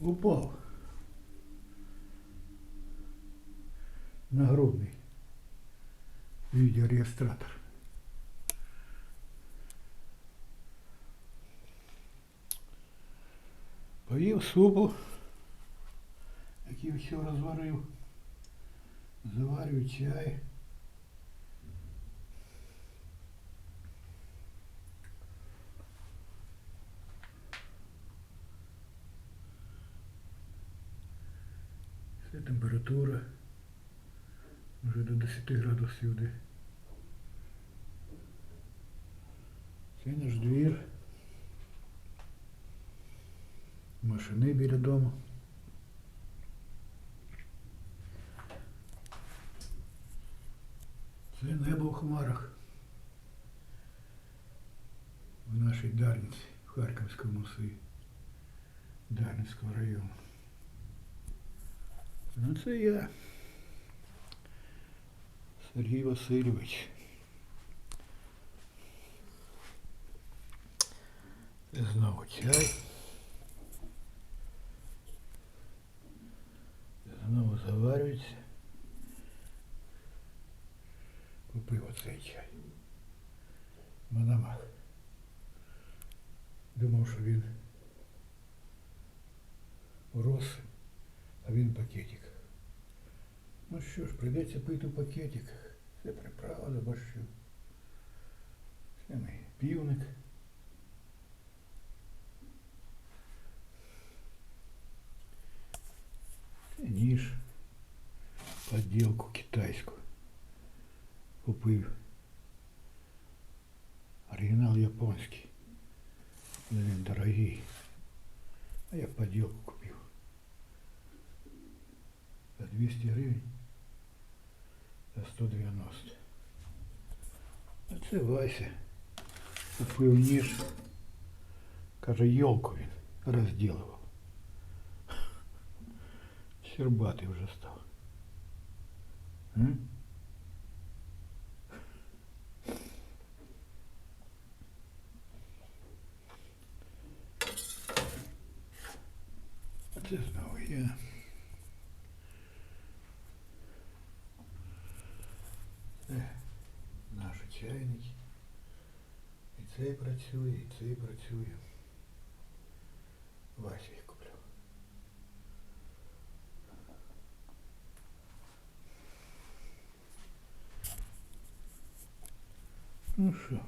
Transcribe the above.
Упав. Нагрудний. Відеореєстратор. Поїв супу, який все розварив. Заварюю чай. Це температура. Вже до 10 градусів сюди. Це наш двір. Машини біля дому. Це небо в хмарах. В нашій Дарниці, в Харківському селі Дарницького району. Ну це я. Сергій Васильович. Це знову чай. Знову заварюється. Купив оцей чай. Мономах. Думав, що він урос, а він в пакетиках. Ну що ж, прийдеться пити в пакетиках. Це приправа до борщу. Це мій півник. Це ніж. Поділку китайську. Купив. Оригінал японський. Але він дорогий. А я поділку купив. За 200 гривень. За 190. А це Вася. Купив ніж. Каже, йолку він розділував. Щербатий вже став. М? А це знову я. наші чайники. І цей працює, і цей працює. Вася їх купляв. Ну що?